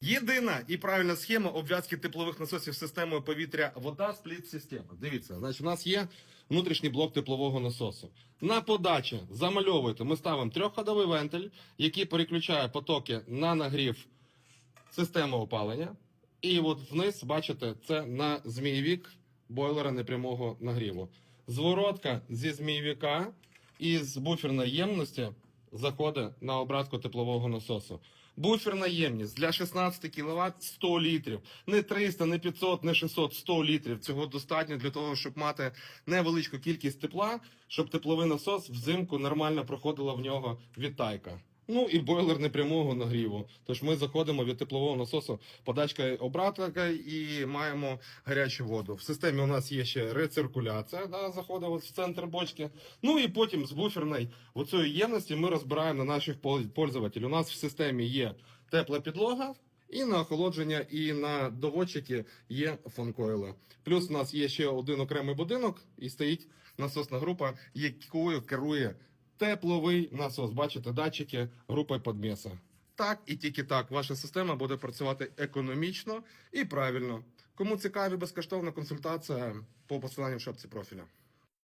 Єдина і правильна схема обв'язки теплових насосів системою повітря вода спліт система. Дивіться, значить, у нас є внутрішній блок теплового насосу. На подачі замальовуєте. Ми ставимо трьохходовий вентиль, який переключає потоки на нагрів системи опалення. І от вниз, бачите, це на змійовік бойлера непрямого нагріву. Зворотка зі змійовика і з буферної ємності заходить на обратку теплового насосу. Буферна ємність для 16 кВт 100 літрів. Не 300, не 500, не 600, 100 літрів. Цього достатньо для того, щоб мати невеличку кількість тепла, щоб тепловий насос взимку нормально проходила в нього відтайка. Ну і бойлер непрямого нагріву. Тож ми заходимо від теплового насосу подачка обратка і маємо гарячу воду. В системі у нас є ще рециркуляція, да, заходить в центр бочки. Ну і потім з буферної оцієї ємності ми розбираємо на наших пол- пользователів. У нас в системі є тепла підлога. І на охолодження, і на доводчики є фанкойли. Плюс у нас є ще один окремий будинок, і стоїть насосна група, якою керує тепловий насос. Бачите, датчики групи подмеса. Так і тільки так ваша система буде працювати економічно і правильно. Кому цікаві безкоштовна консультація по посиланню в шапці профіля.